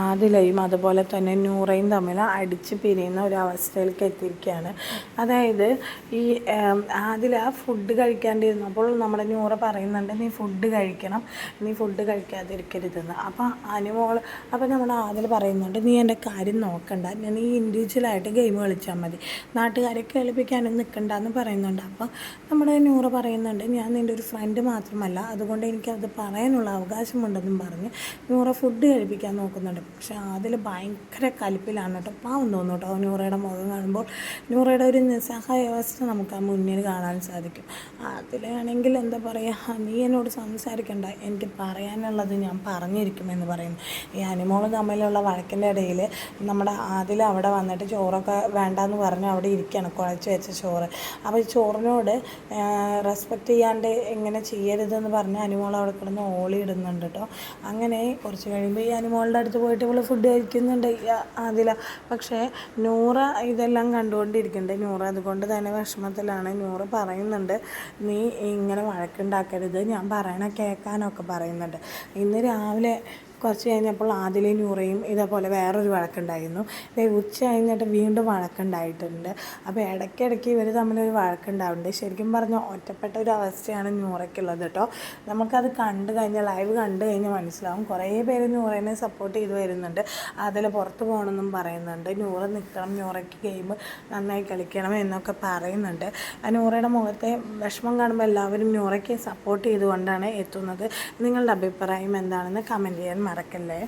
ആദിലയും അതുപോലെ തന്നെ നൂറയും തമ്മിൽ അടിച്ച് പിരിയുന്ന ഒരു അവസ്ഥയിലേക്ക് എത്തിയിരിക്കുകയാണ്. അതായത് ഈ ആദില ഫുഡ് കഴിക്കാണ്ടിരുന്നപ്പോൾ നമ്മുടെ നൂറ പറയുന്നുണ്ട് നീ ഫുഡ് കഴിക്കണം നീ ഫുഡ് കഴിക്കാതിരിക്കരുതെന്ന്. അപ്പോൾ അനുമോൾ അപ്പോൾ നമ്മുടെ ആദിൽ പറയുന്നുണ്ട് നീ എന്റെ കാര്യം നോക്കണ്ട ഞാൻ നീ ഇൻഡിവിജ്വലായിട്ട് ഗെയിം കളിച്ചാൽ മതി. നാട്ടുകാരെ കേൾപ്പിക്കാനും നിൽക്കണ്ടെന്ന് പറയുന്നുണ്ട്. അപ്പോൾ നമ്മുടെ നൂറ പറയുന്നുണ്ട് ഞാൻ നിന്റെ ഒരു ഫ്രണ്ട് മാത്രമല്ല അതുകൊണ്ട് എനിക്കത് പറയാനുള്ള അവകാശമുണ്ടെന്നും പറഞ്ഞ് നൂറ ഫുഡ് കഴിപ്പിക്കാൻ നോക്കുന്നുണ്ട്. പക്ഷെ അതിൽ ഭയങ്കര കലിപ്പിലാണ് കേട്ടോ. പാവം തോന്നും കേട്ടോ നൂറയുടെ മുഖം കാണുമ്പോൾ. നൂറയുടെ ഒരു നിസ്സഹായ അവസ്ഥ നമുക്ക് ആ മുന്നിൽ കാണാൻ സാധിക്കും. അതിലാണെങ്കിൽ എന്താ പറയുക നീ എന്നോട് സംസാരിക്കണ്ട. എനിക്ക് പറയാനുള്ളത് ഞാൻ പറഞ്ഞിരിക്കുമെന്ന് പറയുന്നു ഈ അനിമോൾ തമ്മിലുള്ള വഴക്കിന്റെ ഇടയിൽ നമ്മുടെ അതിൽ അവിടെ വന്നിട്ട് ചോറൊക്കെ വേണ്ടെന്ന് പറഞ്ഞ് അവിടെ ഇരിക്കുകയാണ് കുഴച്ച് വെച്ച ചോറ്. അപ്പോൾ ഈ ചോറിനോട് റെസ്പെക്റ്റ് ചെയ്യാണ്ട് എങ്ങനെ ചെയ്യരുതെന്ന് പറഞ്ഞ് അനിമോൾ അവിടെ കിടന്ന് ഓളി ഇടുന്നുണ്ട് കേട്ടോ. അങ്ങനെ കുറച്ച് കഴിയുമ്പോൾ ഈ അനിമോളുടെ അടുത്ത് പോയിട്ട് ഇവൾ ഫുഡ് കഴിക്കുന്നുണ്ട്. അതില. പക്ഷേ നൂറ ഇതെല്ലാം കണ്ടുകൊണ്ടിരിക്കുന്നുണ്ട് നൂറ അതുകൊണ്ട് തന്നെ വിഷമത്തിലാണ്. നൂറ് പറയുന്നുണ്ട് നീ ഇങ്ങനെ വഴക്കുണ്ടാക്കരുത്. ഞാൻ പറയണ കേൾക്കാനൊക്കെ പറയുന്നുണ്ട്. ഇന്ന് രാവിലെ കുറച്ച് കഴിഞ്ഞപ്പോൾ ആദിലയും നൂറയും ഇതേപോലെ വേറൊരു വഴക്കുണ്ടായിരുന്നു. ഉച്ച കഴിഞ്ഞിട്ട് വീണ്ടും വഴക്കുണ്ടായിട്ടുണ്ട്. അപ്പോൾ ഇടയ്ക്കിടയ്ക്ക് ഇവർ തമ്മിലൊരു വഴക്കുണ്ടാവുന്നുണ്ട്. ശരിക്കും പറഞ്ഞാൽ ഒറ്റപ്പെട്ട ഒരു അവസ്ഥയാണ് നൂറയ്ക്കുള്ളത് കേട്ടോ. നമുക്കത് കണ്ടു കഴിഞ്ഞാൽ ലൈവ് കണ്ടു കഴിഞ്ഞാൽ മനസ്സിലാവും. കുറേ പേര് നൂറേനെ സപ്പോർട്ട് ചെയ്ത് വരുന്നുണ്ട്. അതിൽ പുറത്ത് പോകണമെന്നും പറയുന്നുണ്ട്. നൂറ് നിൽക്കണം നൂറയ്ക്ക് ഗെയിം നന്നായി കളിക്കണം എന്നൊക്കെ പറയുന്നുണ്ട്. ആ നൂറയുടെ മുഖത്തെ വിഷമം കാണുമ്പോൾ എല്ലാവരും നൂറയ്ക്ക് സപ്പോർട്ട് ചെയ്തുകൊണ്ടാണ് എത്തുന്നത്. നിങ്ങളുടെ അഭിപ്രായം എന്താണെന്ന് കമന്റ് ചെയ്യാൻ മറക്കല്ലേ